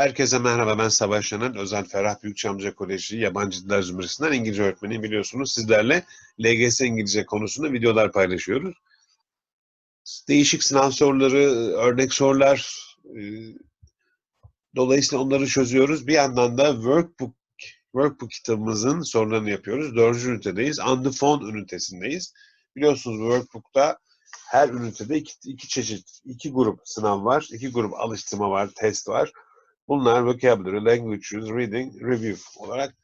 Herkese merhaba ben Savaş Şanan. Özel Ferah Büyükçamca Koleji Yabancı Diller Zümresinden İngilizce öğretmeniyim biliyorsunuz. Sizlerle LGS İngilizce konusunda videolar paylaşıyoruz. Değişik sınav soruları, örnek sorular, e, dolayısıyla onları çözüyoruz. Bir yandan da workbook workbook kitabımızın sorularını yapıyoruz. Dördüncü ünitedeyiz. On the phone ünitesindeyiz. Biliyorsunuz workbook'ta her ünitede iki, iki çeşit, iki grup sınav var, iki grup alıştırma var, test var. Bunlar vocabulary, language reading, review olarak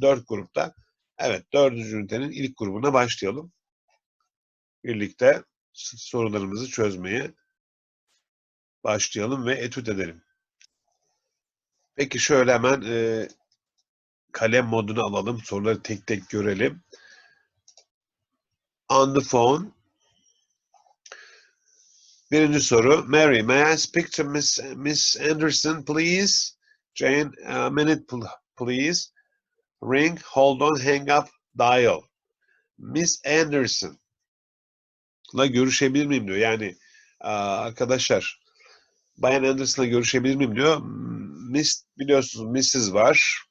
dört grupta. Evet, dördüncü ünitenin ilk grubuna başlayalım. Birlikte sorularımızı çözmeye başlayalım ve etüt edelim. Peki şöyle hemen e, kalem modunu alalım. Soruları tek tek görelim. On the phone. Birinci soru. Mary, may I speak to Miss, Miss Anderson, please? Jane, a minute, please. Ring, hold on, hang up, dial. Miss Anderson. La görüşebilir miyim diyor. Yani arkadaşlar Bayan Anderson'la görüşebilir miyim diyor. Miss biliyorsunuz Mrs. var.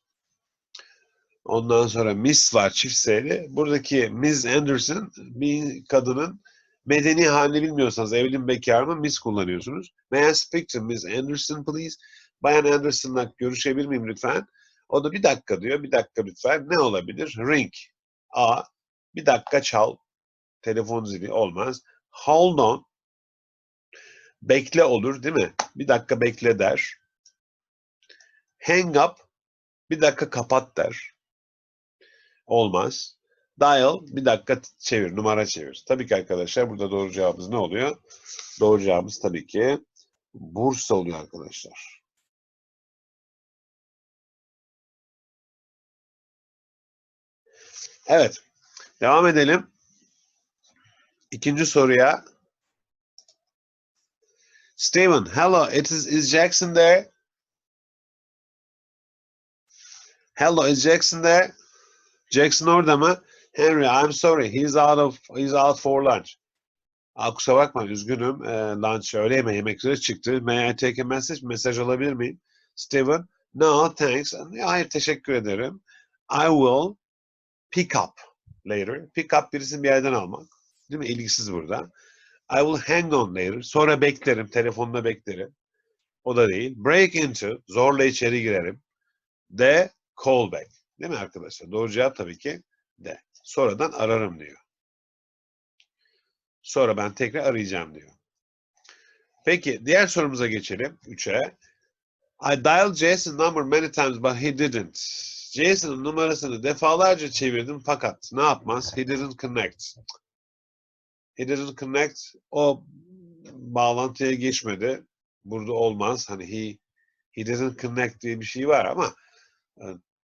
Ondan sonra Miss var çift S'li. Buradaki Miss Anderson bir kadının medeni halini bilmiyorsanız evli mi bekar mı Miss kullanıyorsunuz. May I speak to Miss Anderson please? Bayan Anderson'la görüşebilir miyim lütfen? O da bir dakika diyor. Bir dakika lütfen. Ne olabilir? Ring. A. Bir dakika çal. Telefon zili olmaz. Hold on. Bekle olur değil mi? Bir dakika bekle der. Hang up. Bir dakika kapat der. Olmaz. Dial bir dakika çevir, numara çevir. Tabii ki arkadaşlar burada doğru cevabımız ne oluyor? Doğru cevabımız tabii ki Bursa oluyor arkadaşlar. Evet. Devam edelim. İkinci soruya. Steven, hello, it is, is Jackson there? Hello, is Jackson there? Jackson orada mı? Henry, I'm sorry, he's out of, he's out for lunch. Aa, kusura bakma, üzgünüm. E, lunch, öğle yemeği yemek üzere çıktı. May I take a message? Mesaj alabilir miyim? Steven, no, thanks. Hayır, teşekkür ederim. I will pick up later. Pick up birisini bir yerden almak. Değil mi? İlgisiz burada. I will hang on later. Sonra beklerim. Telefonda beklerim. O da değil. Break into. Zorla içeri girerim. De call back. Değil mi arkadaşlar? Doğru cevap tabii ki de. Sonradan ararım diyor. Sonra ben tekrar arayacağım diyor. Peki diğer sorumuza geçelim. 3'e. I dialed Jason's number many times but he didn't. Jason'ın numarasını defalarca çevirdim fakat ne yapmaz? He didn't connect. He didn't connect. O bağlantıya geçmedi. Burada olmaz. Hani he he didn't connect diye bir şey var ama e,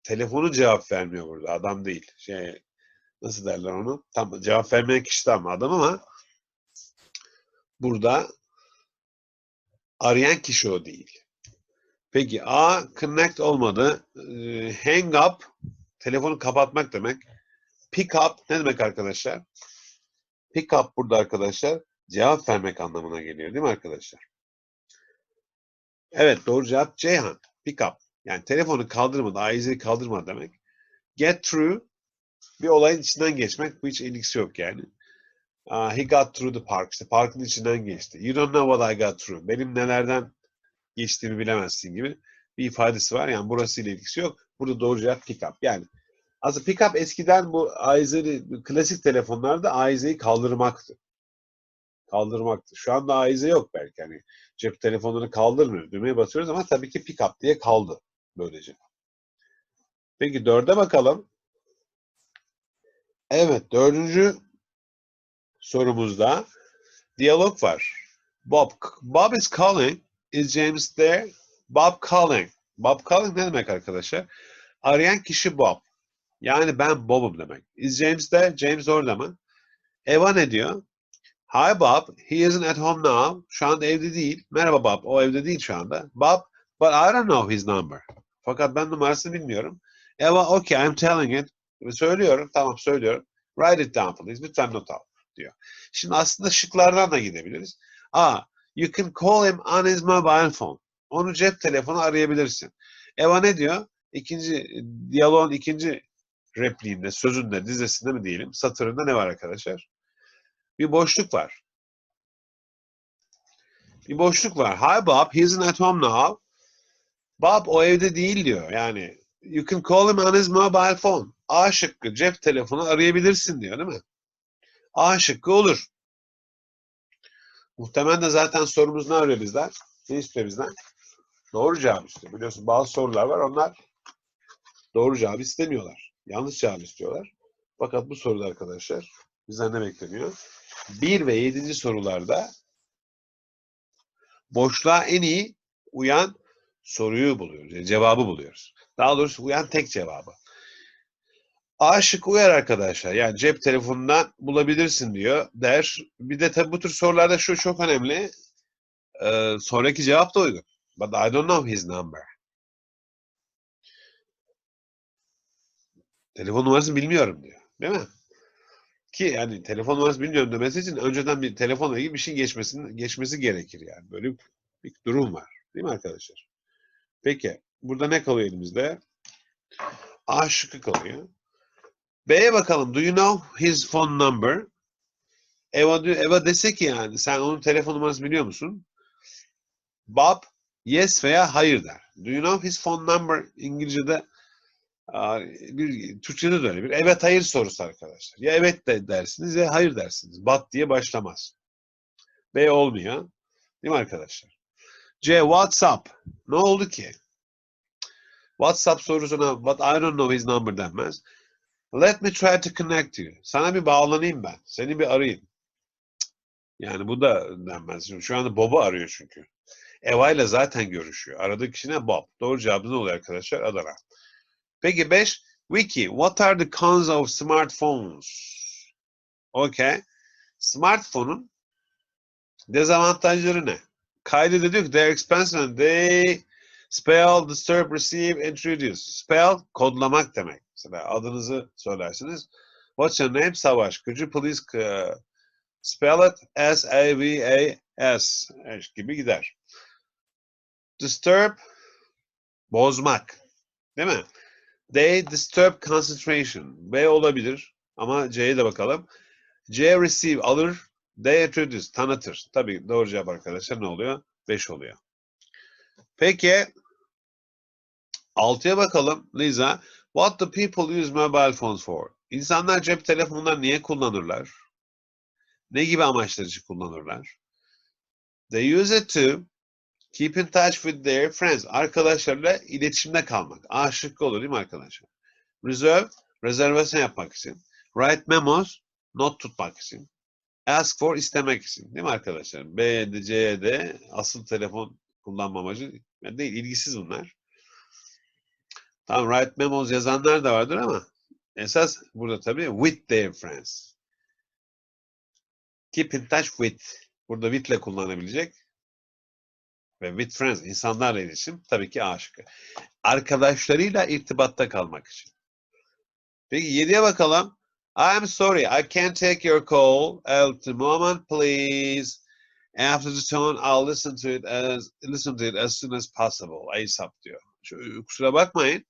telefonu cevap vermiyor burada. Adam değil. Şey nasıl derler onu? Tam cevap vermeyen kişi tam adam ama burada arayan kişi o değil. Peki A connect olmadı. Ee, hang up telefonu kapatmak demek. Pick up ne demek arkadaşlar? Pick up burada arkadaşlar cevap vermek anlamına geliyor değil mi arkadaşlar? Evet doğru cevap Ceyhan. Pick up. Yani telefonu kaldırmadı, aizeyi kaldırmadı demek. Get through bir olayın içinden geçmek. Bu hiç ilgisi yok yani. Uh, he got through the park. İşte parkın içinden geçti. You don't know what I got through. Benim nelerden geçtiğimi bilemezsin gibi bir ifadesi var. Yani burasıyla ilgisi yok. Burada doğru cevap pick. Yani aslında pick up eskiden bu aizeyi klasik telefonlarda aizeyi kaldırmaktı. Kaldırmaktı. Şu anda aize yok belki. Yani cep telefonunu kaldırmıyoruz. Düğmeye basıyoruz ama tabii ki pick up diye kaldı böylece. Peki dörde bakalım. Evet dördüncü sorumuzda diyalog var. Bob, Bob is calling. Is James there? Bob calling. Bob calling ne demek arkadaşlar? Arayan kişi Bob. Yani ben Bob'um demek. Is James there? James orada mı? Eva ne diyor? Hi Bob, he isn't at home now. Şu anda evde değil. Merhaba Bob, o evde değil şu anda. Bob, but I don't know his number. Fakat ben numarasını bilmiyorum. Eva, okay, I'm telling it. Söylüyorum, tamam söylüyorum. Write it down please. Lütfen not al diyor. Şimdi aslında şıklardan da gidebiliriz. A, you can call him on his mobile phone. Onu cep telefonu arayabilirsin. Eva ne diyor? İkinci diyaloğun ikinci repliğinde, sözünde, dizesinde mi diyelim, satırında ne var arkadaşlar? Bir boşluk var. Bir boşluk var. Hi Bob, he's not at home now. Bob o evde değil diyor. Yani you can call him on his mobile phone. A şıkkı cep telefonu arayabilirsin diyor değil mi? A şıkkı olur. Muhtemelen de zaten sorumuz ne arıyor bizden? Ne istiyor bizden? Doğru cevap istiyor. Biliyorsun bazı sorular var onlar doğru cevap istemiyorlar. Yanlış cevap istiyorlar. Fakat bu soruda arkadaşlar bizden ne bekleniyor? 1 ve 7. sorularda boşluğa en iyi uyan soruyu buluyoruz. Yani cevabı buluyoruz. Daha doğrusu uyan tek cevabı. A şıkkı uyar arkadaşlar. Yani cep telefonundan bulabilirsin diyor der. Bir de tabii bu tür sorularda şu çok önemli. Ee, sonraki cevap da uygun. But I don't know his number. Telefon numarasını bilmiyorum diyor. Değil mi? Ki yani telefon numarası bilmiyorum demesi için önceden bir telefonla ilgili bir şey geçmesinin, geçmesi gerekir yani. Böyle bir durum var. Değil mi arkadaşlar? Peki. Burada ne kalıyor elimizde? A şıkkı kalıyor. B'ye bakalım. Do you know his phone number? Eva, Eva dese ki yani sen onun telefon numarasını biliyor musun? Bob yes veya hayır der. Do you know his phone number? İngilizce'de bir Türkçe'de de öyle bir evet hayır sorusu arkadaşlar. Ya evet de dersiniz ya hayır dersiniz. But diye başlamaz. B olmuyor. Değil mi arkadaşlar? C WhatsApp. Ne oldu ki? WhatsApp sorusuna but I don't know his number denmez. Let me try to connect you. Sana bir bağlanayım ben. Seni bir arayayım. Yani bu da denmez. Şimdi Şu anda Bob'u arıyor çünkü. Eva ile zaten görüşüyor. Aradığı kişi ne? Bob. Doğru cevabı ne oluyor arkadaşlar? Adana. Peki 5. Wiki. What are the cons of smartphones? Okay. Smartphone'un dezavantajları ne? Kaydı da diyor ki they're expensive and they spell, disturb, receive, introduce. Spell kodlamak demek. Mesela adınızı söylersiniz. What's your name? Savaş. Could you please uh, spell it S-A-V-A-S gibi gider. Disturb, bozmak. Değil mi? They disturb concentration. B olabilir ama C'ye de bakalım. C receive alır. They introduce tanıtır. Tabii doğru cevap arkadaşlar ne oluyor? 5 oluyor. Peki 6'ya bakalım Liza. What do people use mobile phones for? İnsanlar cep telefonları niye kullanırlar? Ne gibi amaçlar için kullanırlar? They use it to keep in touch with their friends. Arkadaşlarla iletişimde kalmak. A şıkkı olur değil mi arkadaşlar? Reserve, rezervasyon yapmak için. Write memos, not tutmak için. Ask for, istemek için. Değil mi arkadaşlar? B'de, C'de asıl telefon kullanma amacı değil, ilgisiz bunlar. Tamam, write memos yazanlar da vardır ama esas burada tabii with their friends. Keep in touch with. Burada with ile kullanabilecek. Ve with friends, insanlarla iletişim tabii ki A şıkkı. Arkadaşlarıyla irtibatta kalmak için. Peki 7'ye bakalım. I'm sorry, I can't take your call at the moment, please. After the tone, I'll listen to it as listen to it as soon as possible. ASAP diyor. Şu, kusura bakmayın.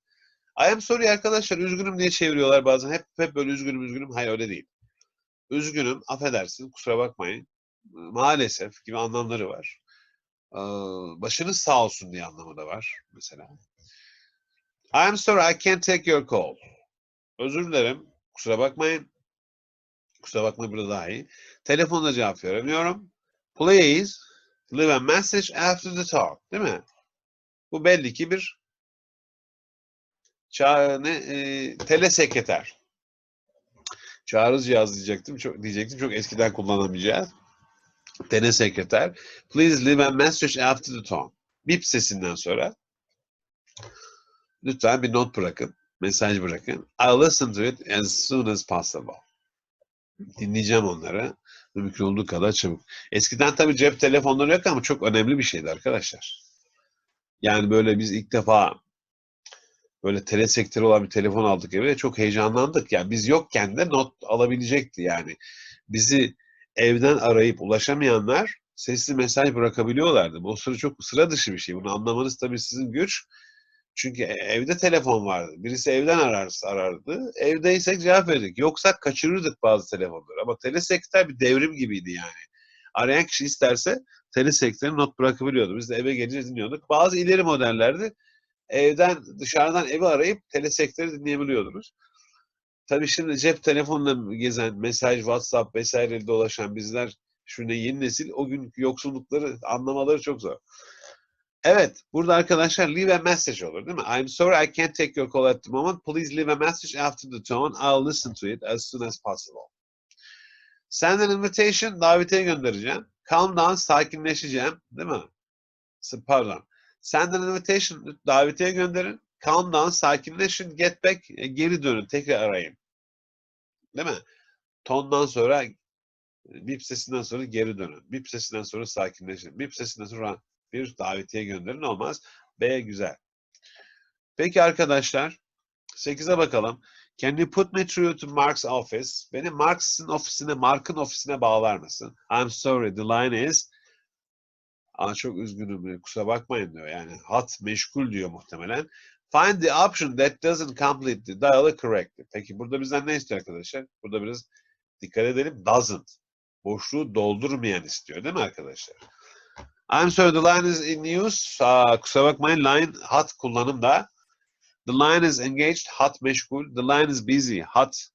I am sorry arkadaşlar, üzgünüm diye çeviriyorlar bazen. Hep hep böyle üzgünüm üzgünüm. Hayır öyle değil. Üzgünüm, affedersin, kusura bakmayın. Maalesef gibi anlamları var. Ee, başınız sağ olsun diye anlamı da var mesela. I'm sorry, I can't take your call. Özür dilerim, kusura bakmayın. Kusura bakmayın burada daha iyi. Telefonla cevap veremiyorum. Please leave a message after the talk. Değil mi? Bu belli ki bir ça ne, e, telesekreter. Çağrı cihazı diyecektim. Çok, diyecektim. Çok eskiden kullanamayacağız. Telesekreter. Please leave a message after the tone. Bip sesinden sonra lütfen bir not bırakın. Mesaj bırakın. I'll listen to it as soon as possible. Dinleyeceğim onları. Mümkün olduğu kadar çabuk. Eskiden tabii cep telefonları yok ama çok önemli bir şeydi arkadaşlar. Yani böyle biz ilk defa böyle telesektörü olan bir telefon aldık eve çok heyecanlandık. Yani biz yokken de not alabilecekti yani. Bizi evden arayıp ulaşamayanlar sesli mesaj bırakabiliyorlardı. Bu sıra çok sıra dışı bir şey. Bunu anlamanız tabii sizin güç. Çünkü e- evde telefon vardı. Birisi evden ararsa arardı. Evdeysek cevap verdik. Yoksa kaçırırdık bazı telefonları. Ama telesekreter bir devrim gibiydi yani. Arayan kişi isterse telesekreteri not bırakabiliyordu. Biz de eve gelince dinliyorduk. Bazı ileri modellerde evden dışarıdan evi arayıp telesekreteri dinleyebiliyordunuz. Tabii şimdi cep telefonla gezen, mesaj, WhatsApp vesaire dolaşan bizler şimdi yeni nesil o günkü yoksullukları anlamaları çok zor. Evet, burada arkadaşlar leave a message olur değil mi? I'm sorry I can't take your call at the moment. Please leave a message after the tone. I'll listen to it as soon as possible. Send an invitation, davetiye göndereceğim. Calm down, sakinleşeceğim. Değil mi? Pardon. Send an invitation, davetiye gönderin. Calm down, sakinleşin. Get back, e, geri dönün, tekrar arayın. Değil mi? Tondan sonra, bip sesinden sonra geri dönün. Bip sesinden sonra sakinleşin. Bip sesinden sonra bir davetiye gönderin olmaz. B güzel. Peki arkadaşlar 8'e bakalım. Can you put me through to Mark's office? Beni Mark'ın ofisine, Mark'ın ofisine bağlar mısın? I'm sorry, the line is Aa, çok üzgünüm, kusura bakmayın diyor. Yani hat meşgul diyor muhtemelen. Find the option that doesn't complete the dialogue correctly. Peki burada bizden ne istiyor arkadaşlar? Burada biraz dikkat edelim. Doesn't. Boşluğu doldurmayan istiyor değil mi arkadaşlar? I'm sorry, the line is in use. Aa, kusura bakmayın, line hat kullanımda. The line is engaged, hat meşgul. The line is busy, hat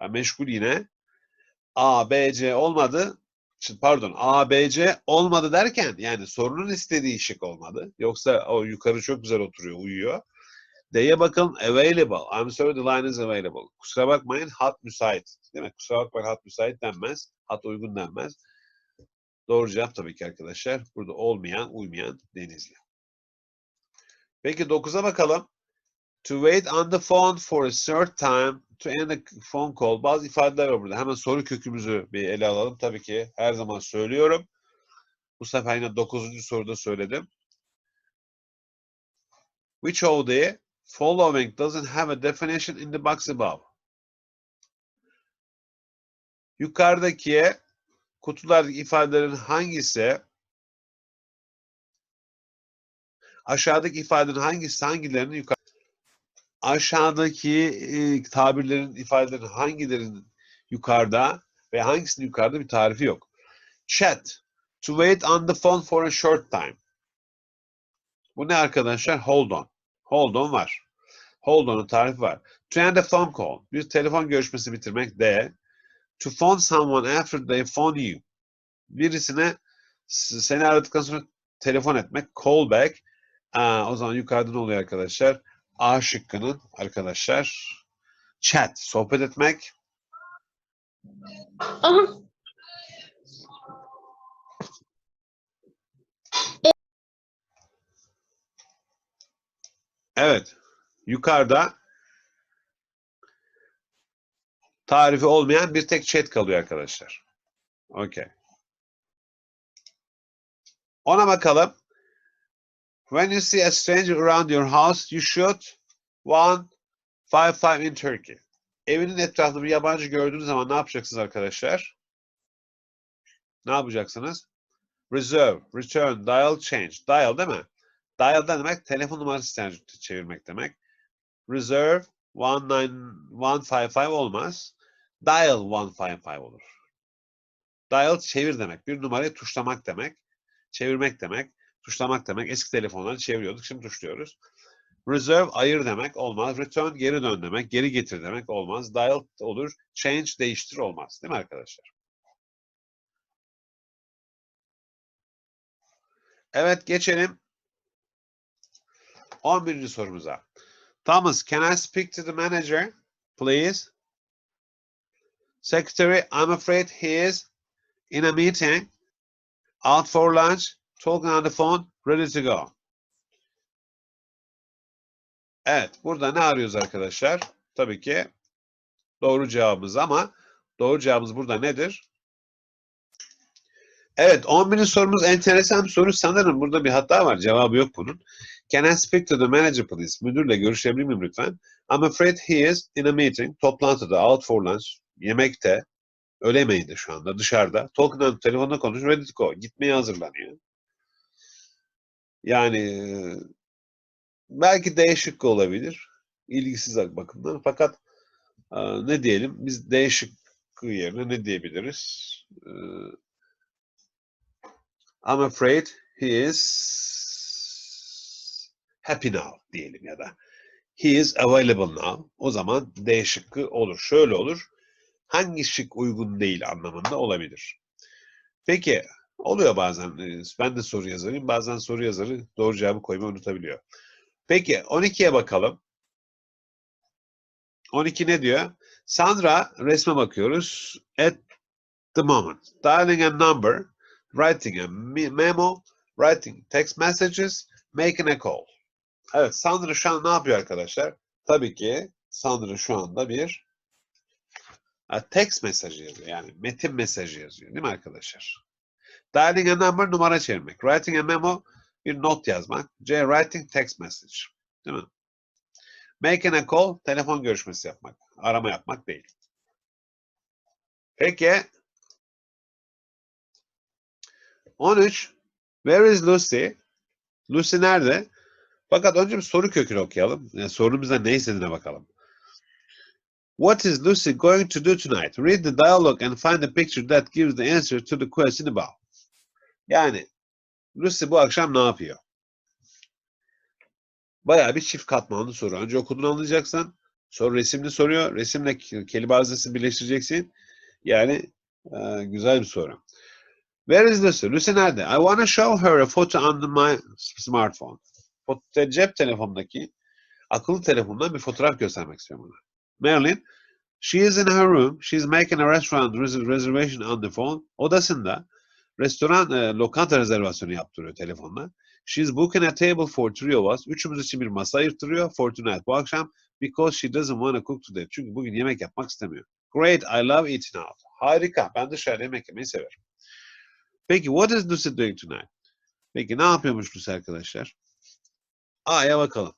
e, meşgul yine. A, B, C olmadı. Şimdi Pardon, A, B, C olmadı derken yani sorunun istediği şık olmadı. Yoksa o yukarı çok güzel oturuyor, uyuyor. D'ye bakın, available. I'm sorry, the line is available. Kusura bakmayın, hat müsait. Değil mi? Kusura bakmayın, hat müsait denmez. Hat uygun denmez. Doğru cevap tabii ki arkadaşlar. Burada olmayan, uymayan Denizli. Peki 9'a bakalım. To wait on the phone for a short time to end a phone call. Bazı ifadeler var burada. Hemen soru kökümüzü bir ele alalım. Tabii ki her zaman söylüyorum. Bu sefer yine 9. soruda söyledim. Which of the following doesn't have a definition in the box above? Yukarıdaki kutulardaki ifadelerin hangisi aşağıdaki ifadelerin hangisi hangilerinin yukarı aşağıdaki e, tabirlerin ifadelerin hangilerinin yukarıda ve hangisinin yukarıda bir tarifi yok. Chat. To wait on the phone for a short time. Bu ne arkadaşlar? Hold on. Hold on var. Hold on'un tarifi var. To end a phone call. Bir telefon görüşmesi bitirmek. D. To phone someone after they phone you. Birisine seni aradıktan sonra telefon etmek. Call back. Aa, o zaman yukarıda ne oluyor arkadaşlar? A şıkkının arkadaşlar chat, sohbet etmek. Aha. Evet. Yukarıda tarifi olmayan bir tek chat kalıyor arkadaşlar. Okey. Ona bakalım. When you see a stranger around your house, you should one five five in Turkey. Evinin etrafında bir yabancı gördüğünüz zaman ne yapacaksınız arkadaşlar? Ne yapacaksınız? Reserve, return, dial, change. Dial değil mi? Dial demek? Telefon numarası çev- çevirmek demek. Reserve 155 olmaz. Dial 155 olur. Dial çevir demek. Bir numarayı tuşlamak demek. Çevirmek demek. Tuşlamak demek. Eski telefonları çeviriyorduk. Şimdi tuşluyoruz. Reserve ayır demek olmaz. Return geri dön demek. Geri getir demek olmaz. Dial olur. Change değiştir olmaz. Değil mi arkadaşlar? Evet geçelim 11. sorumuza. Thomas, can I speak to the manager, please? Secretary, I'm afraid he is in a meeting, out for lunch, talking on the phone, ready to go. Evet, burada ne arıyoruz arkadaşlar? Tabii ki doğru cevabımız ama doğru cevabımız burada nedir? Evet, 11. sorumuz enteresan bir soru. Sanırım burada bir hata var. Cevabı yok bunun. Can I speak to the manager please? Müdürle görüşebilir miyim lütfen? I'm afraid he is in a meeting. Toplantıda, out for lunch, yemekte. Ölemeyin de şu anda dışarıda. Talking on telefonda konuş. Ready to go. Gitmeye hazırlanıyor. Yani belki D olabilir. İlgisiz bakımdan. Fakat ne diyelim? Biz D yerine ne diyebiliriz? I'm afraid he is happy now diyelim ya da he is available now. O zaman D şıkkı olur. Şöyle olur. Hangi şık uygun değil anlamında olabilir. Peki oluyor bazen. e, Ben de soru yazarıyım. Bazen soru yazarı doğru cevabı koymayı unutabiliyor. Peki 12'ye bakalım. 12 ne diyor? Sandra resme bakıyoruz. At the moment. Dialing a number, writing a me- memo, writing text messages, making a call. Evet, Sandra şu an ne yapıyor arkadaşlar? Tabii ki Sandra şu anda bir text mesajı yazıyor. Yani metin mesajı yazıyor. Değil mi arkadaşlar? Dialing a number numara çevirmek. Writing a memo bir not yazmak. C. Writing text message. Değil mi? Making a call telefon görüşmesi yapmak. Arama yapmak değil. Peki 13 Where is Lucy? Lucy nerede? Fakat önce bir soru kökünü okuyalım. Yani sorumuzda ne istediğine bakalım. What is Lucy going to do tonight? Read the dialogue and find a picture that gives the answer to the question above. Yani Lucy bu akşam ne yapıyor? Bayağı bir çift katmanlı soru. Önce okuduğunu anlayacaksın. Sonra resimli soruyor. Resimle ke- kelime hazinesini birleştireceksin. Yani e, güzel bir soru. Where is Lucy? Lucy nerede? I want to show her a photo on my smartphone. Fot- Cep telefonundaki akıllı telefondan bir fotoğraf göstermek istiyorum ona. Marilyn, she is in her room. She is making a restaurant res- reservation on the phone. Odasında restoran, e, lokanta rezervasyonu yaptırıyor telefonla. She's booking a table for three of us. Üçümüz için bir masa ayırttırıyor for tonight bu akşam. Because she doesn't want to cook today. Çünkü bugün yemek yapmak istemiyor. Great, I love eating out. Harika, ben dışarıda yemek yemeyi severim. Peki, what is Lucy doing tonight? Peki, ne yapıyormuş Lucy arkadaşlar? A'ya bakalım.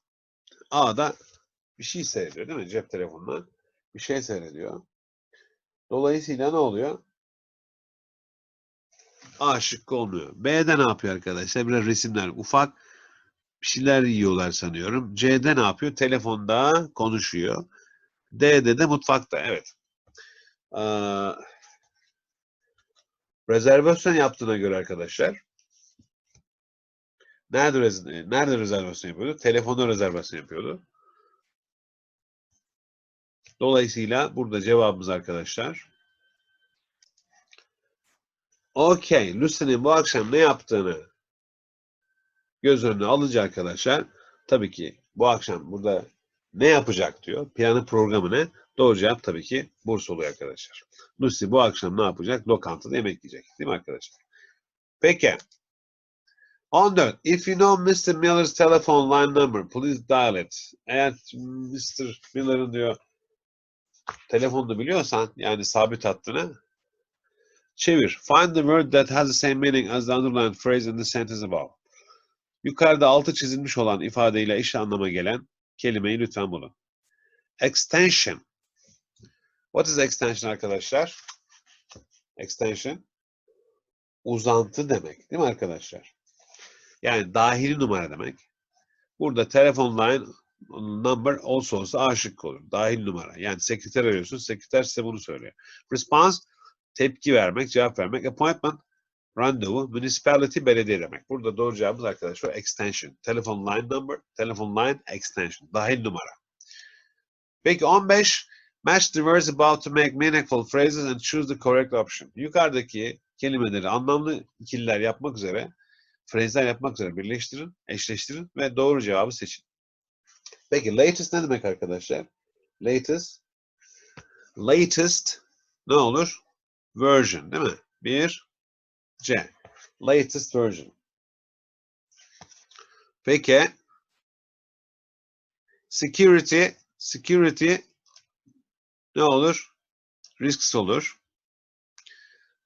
A'da bir şey seyrediyor değil mi? Cep telefonundan bir şey seyrediyor. Dolayısıyla ne oluyor? A şıkkı olmuyor. B'de ne yapıyor arkadaşlar? Biraz resimler ufak bir şeyler yiyorlar sanıyorum. C'de ne yapıyor? Telefonda konuşuyor. D'de de mutfakta. Evet. Ee, rezervasyon yaptığına göre arkadaşlar nerede, rez- nerede rezervasyon yapıyordu? Telefonda rezervasyon yapıyordu. Dolayısıyla burada cevabımız arkadaşlar Okey. Lucy'nin bu akşam ne yaptığını göz önüne alınca arkadaşlar tabii ki bu akşam burada ne yapacak diyor. Piyano programı ne? Doğru cevap tabii ki burs oluyor arkadaşlar. Lucy bu akşam ne yapacak? Lokantada yemek yiyecek. Değil mi arkadaşlar? Peki. 14. If you know Mr. Miller's telephone line number, please dial it. Eğer Mr. Miller'ın diyor telefonunu biliyorsan yani sabit hattını çevir. Find the word that has the same meaning as the underlined phrase in the sentence above. Yukarıda altı çizilmiş olan ifadeyle eş anlama gelen kelimeyi lütfen bulun. Extension. What is extension arkadaşlar? Extension. Uzantı demek. Değil mi arkadaşlar? Yani dahili numara demek. Burada telefon line number also olsa A şıkkı olur. Dahil numara. Yani sekreter arıyorsun. Sekreter size bunu söylüyor. Response tepki vermek, cevap vermek. Appointment randevu, municipality belediye demek. Burada doğru cevabımız arkadaşlar extension. Telefon line number, telefon line extension. Dahil numara. Peki 15 match the words about to make meaningful phrases and choose the correct option. Yukarıdaki kelimeleri anlamlı ikililer yapmak üzere, frezler yapmak üzere birleştirin, eşleştirin ve doğru cevabı seçin. Peki latest ne demek arkadaşlar? Latest latest ne olur? Version değil mi? Bir C. Latest version. Peki security security ne olur? Risks olur.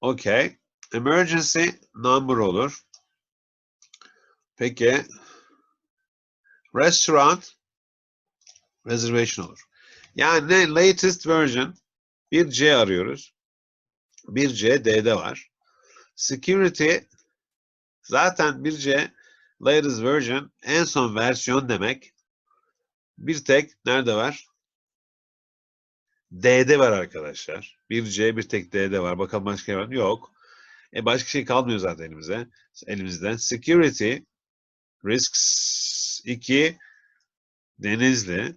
Okay. Emergency number olur. Peki restaurant reservation olur. Yani ne latest version bir C arıyoruz. 1C D'de var. Security zaten 1C latest version en son versiyon demek. Bir tek nerede var? D'de var arkadaşlar. Bir C bir tek D'de var. Bakalım başka var? Yok. E başka şey kalmıyor zaten elimize. Elimizden. Security Risks 2 Denizli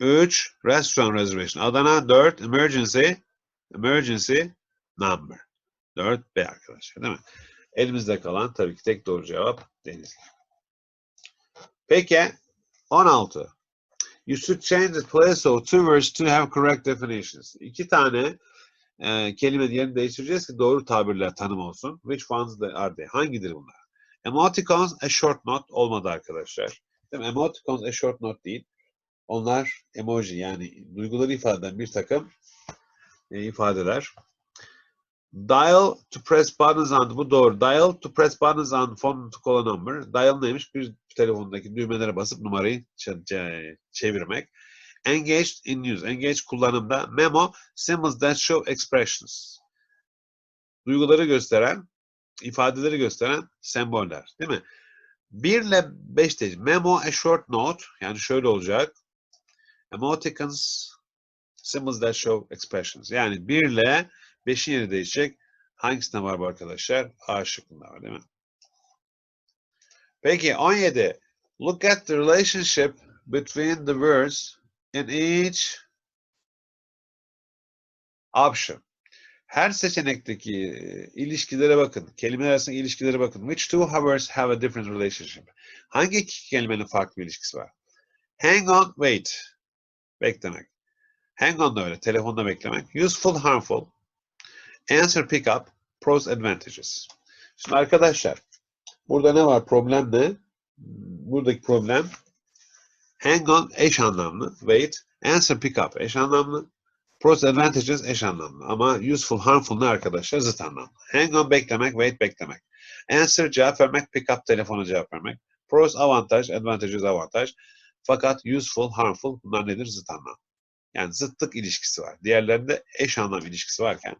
3 Restaurant Reservation Adana 4 Emergency Emergency Number 4 B arkadaşlar değil mi? Elimizde kalan tabii ki tek doğru cevap Denizli. Peki 16. You should change the place of two words to have correct definitions. İki tane e, kelime yerini değiştireceğiz ki doğru tabirler tanım olsun. Which ones are they? Hangidir bunlar? Emoticons a short note olmadı arkadaşlar. Değil mi? Emoticons a short note değil. Onlar emoji yani duyguları ifade eden bir takım e, ifadeler. Dial to press buttons on bu doğru. Dial to press buttons on phone to call a number. Dial neymiş? Bir telefondaki düğmelere basıp numarayı çevirmek. Engaged in use. Engaged kullanımda. Memo symbols that show expressions. Duyguları gösteren, ifadeleri gösteren semboller. Değil mi? 1 ile 5 değil. Memo a short note. Yani şöyle olacak. Emoticons symbols that show expressions. Yani 1 ile 5'in yeri değişecek. Hangisinde var bu arkadaşlar? A şıkkında var değil mi? Peki 17. Look at the relationship between the words in each option. Her seçenekteki ilişkilere bakın. Kelimeler arasındaki ilişkilere bakın. Which two words have a different relationship? Hangi iki kelimenin farklı bir ilişkisi var? Hang on, wait. Beklemek. Hang on da öyle. Telefonda beklemek. Useful, harmful. Answer, pick up. Pros, advantages. Şimdi arkadaşlar, burada ne var? Problem ne? Buradaki problem hang on eş anlamlı. Wait. Answer, pick up eş anlamlı. Pros, advantages eş anlamlı. Ama useful, harmful ne arkadaşlar? Zıt anlamlı. Hang on beklemek, wait beklemek. Answer cevap vermek, pick up telefona cevap vermek. Pros avantaj, advantages avantaj. Fakat useful, harmful bunlar nedir? Zıt anlam. Yani zıtlık ilişkisi var. Diğerlerinde eş anlam ilişkisi varken.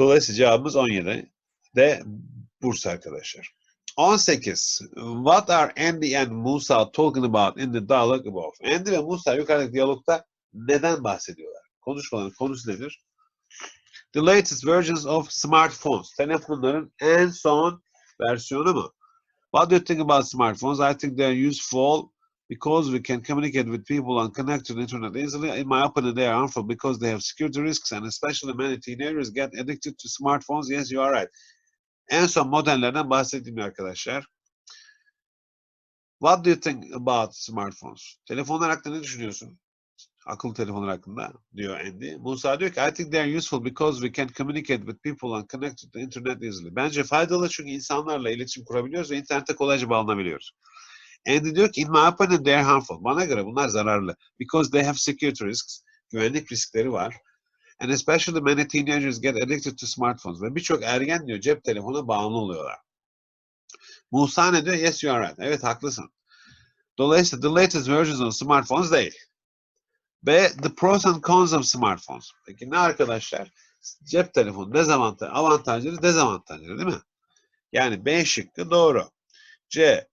Dolayısıyla cevabımız 17 de Bursa arkadaşlar. 18. What are Andy and Musa talking about in the dialogue above? Andy ve Musa yukarıdaki diyalogda neden bahsediyorlar? Konuşmaların konusu nedir? The latest versions of smartphones. Telefonların en son versiyonu mu? What do you think about smartphones? I think they're useful because we can communicate with people and connect to the internet easily. In my opinion, they are harmful because they have security risks and especially many teenagers get addicted to smartphones. Yes, you are right. En son modellerden bahsettiğim arkadaşlar. What do you think about smartphones? Telefonlar hakkında ne düşünüyorsun? Akıllı telefonlar hakkında diyor Andy. Musa diyor ki I think they are useful because we can communicate with people and connect to the internet easily. Bence faydalı çünkü insanlarla iletişim kurabiliyoruz ve internete kolayca bağlanabiliyoruz. Andy diyor ki in my opinion they are harmful. Bana göre bunlar zararlı. Because they have security risks. Güvenlik riskleri var. And especially many teenagers get addicted to smartphones. Ve birçok ergen diyor cep telefona bağımlı oluyorlar. Musa ne diyor? Yes you are right. Evet haklısın. Dolayısıyla the latest versions of smartphones değil. B. The pros and cons of smartphones. Peki ne arkadaşlar? Cep telefonu dezavantaj, avantajları, dezavantajları değil mi? Yani B şıkkı doğru. C.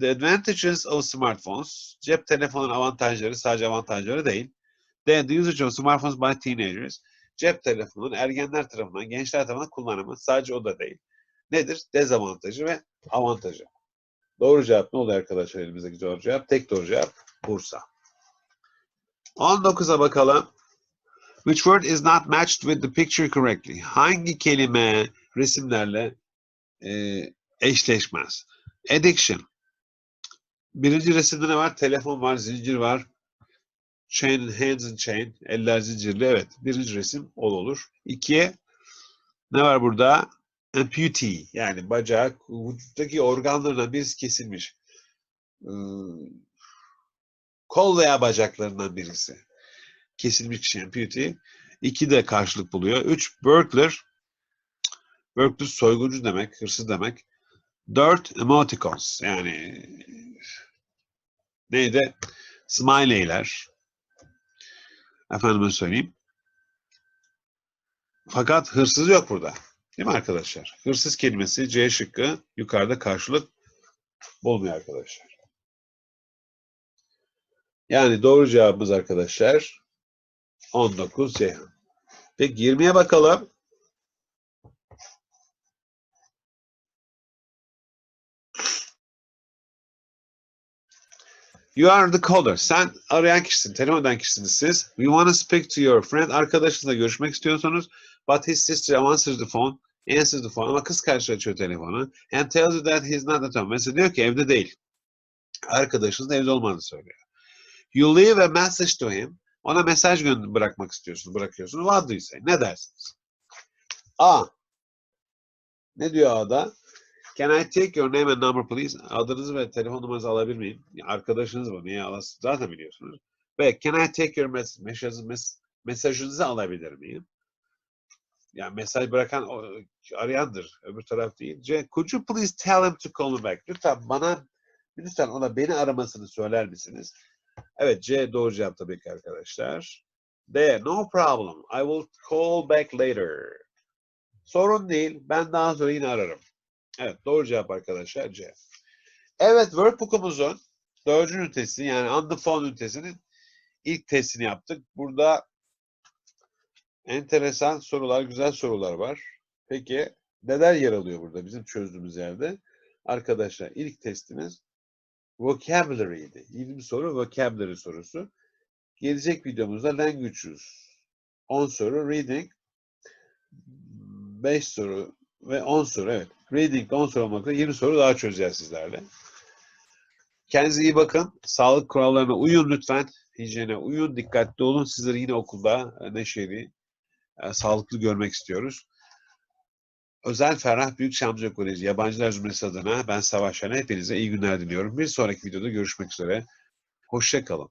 The advantages of smartphones. Cep telefonunun avantajları sadece avantajları değil. D. The usage of smartphones by teenagers. Cep telefonunun ergenler tarafından, gençler tarafından kullanımı sadece o da değil. Nedir? Dezavantajı ve avantajı. Doğru cevap ne oluyor arkadaşlar elimizdeki doğru cevap? Tek doğru cevap Bursa. 19'a bakalım. Which word is not matched with the picture correctly? Hangi kelime resimlerle e, eşleşmez? Addiction. Birinci resimde ne var? Telefon var, zincir var. Chain, hands and chain. Eller zincirli. Evet. Birinci resim ol olur. İkiye ne var burada? Amputee. Yani bacak, vücuttaki organlarından birisi kesilmiş. Ee, kol veya bacaklarından birisi. Kesilmiş kişi amputee. İki de karşılık buluyor. Üç, burglar. Burglar soyguncu demek, hırsız demek. Dört, emoticons. Yani neydi? Smiley'ler. Efendime söyleyeyim. Fakat hırsız yok burada. Değil mi arkadaşlar? Hırsız kelimesi C şıkkı yukarıda karşılık bulmuyor arkadaşlar. Yani doğru cevabımız arkadaşlar 19 Ceyhan. Peki 20'ye bakalım. You are the caller. Sen arayan kişisin, telefon eden kişisiniz. We want to speak to your friend. Arkadaşınızla görüşmek istiyorsunuz. But his sister answers the phone. Answers the phone. Ama kız karşı açıyor telefonu. And tells you that he's not at home. Mesela diyor ki evde değil. Arkadaşınız evde olmadığını söylüyor. You leave a message to him. Ona mesaj bırakmak istiyorsunuz, bırakıyorsunuz. What do you say? Ne dersiniz? A. Ne diyor A'da? Can I take your name and number please? Adınızı ve telefon numaranızı alabilir miyim? Arkadaşınız mı? Niye alasınız? Zaten biliyorsunuz. B. Can I take your mes mesajınızı, mes mesajınızı alabilir miyim? Yani mesaj bırakan arayandır. Öbür taraf değil. C. Could you please tell him to call me back? Lütfen bana lütfen ona beni aramasını söyler misiniz? Evet C doğru cevap tabii ki arkadaşlar. D. No problem. I will call back later. Sorun değil. Ben daha sonra yine ararım. Evet doğru cevap arkadaşlar C. Evet workbook'umuzun dördüncü ünitesi yani on the phone ünitesinin ilk testini yaptık. Burada enteresan sorular, güzel sorular var. Peki neler yer alıyor burada bizim çözdüğümüz yerde? Arkadaşlar ilk testimiz vocabulary'ydi. 20 soru vocabulary sorusu. Gelecek videomuzda language use. 10 soru reading. 5 soru ve 10 soru evet. Reading 10 soru olmakla 20 soru daha çözeceğiz sizlerle. Kendinize iyi bakın. Sağlık kurallarına uyun lütfen. Hijyene uyun. Dikkatli olun. Sizleri yine okulda e, neşeli, e, sağlıklı görmek istiyoruz. Özel Ferah Büyük Şamcı Koleji Yabancılar Zümresi adına ben Savaş Şener. Hepinize iyi günler diliyorum. Bir sonraki videoda görüşmek üzere. Hoşça kalın.